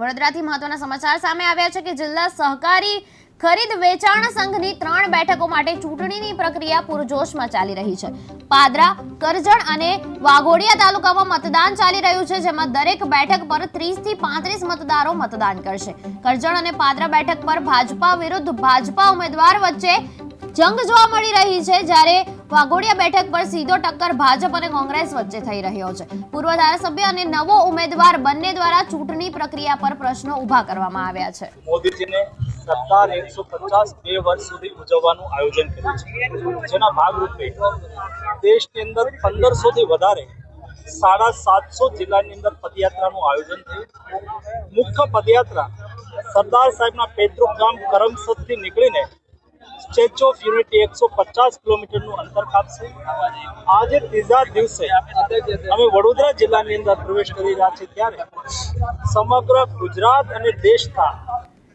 વડોદરાથી મહત્વના સમાચાર સામે આવ્યા છે કે જિલ્લા સહકારી ખરીદ વેચાણ સંઘની ત્રણ બેઠકો માટે ચૂંટણીની પ્રક્રિયા પૂરજોશમાં ચાલી રહી છે. પાદરા, કરજણ અને વાઘોડિયા તાલુકામાં મતદાન ચાલી રહ્યું છે, જેમાં દરેક બેઠક પર 30 થી પાંત્રીસ મતદારો મતદાન કરશે. કરજણ અને પાદરા બેઠક પર ભાજપા વિરુદ્ધ ભાજપા ઉમેદવાર વચ્ચે જંગ જોવા મળી રહી છે જ્યારે વાઘોડિયા બેઠક પર સીધો ટક્કર ભાજપ અને કોંગ્રેસ વચ્ચે થઈ રહ્યો છે. પૂર્વ ધારાસભ્ય અને નવો ઉમેદવાર બંને દ્વારા ચૂંટણી પ્રક્રિયા પર પ્રશ્નો ઊભા કરવામાં આવ્યા છે. મોદીજીને સત્તાર એકસો પચાસ બે વર્ષ સુધી ઉજવવાનું આયોજન કર્યું છે. જેના ભાગરૂપે દેશની અંદર પંદરસો થી વધારે સાડા સાતસો જિલ્લાની અંદર પદયાત્રાનું આયોજન થયું. મુખ્ય પદયાત્રા સરદાર સાહેબના પેતૃક ગામ કરમસદથી નીકળીને સ્ટેચ્યુ ઓફ યુનિટી એકસો પચાસ કિલોમીટરનું અંતર કાપશે. આજે ત્રીજા દિવસે અમે વડોદરા જિલ્લાની અંદર પ્રવેશ કરી રહ્યા છીએ ત્યારે સમગ્ર ગુજરાત અને દેશના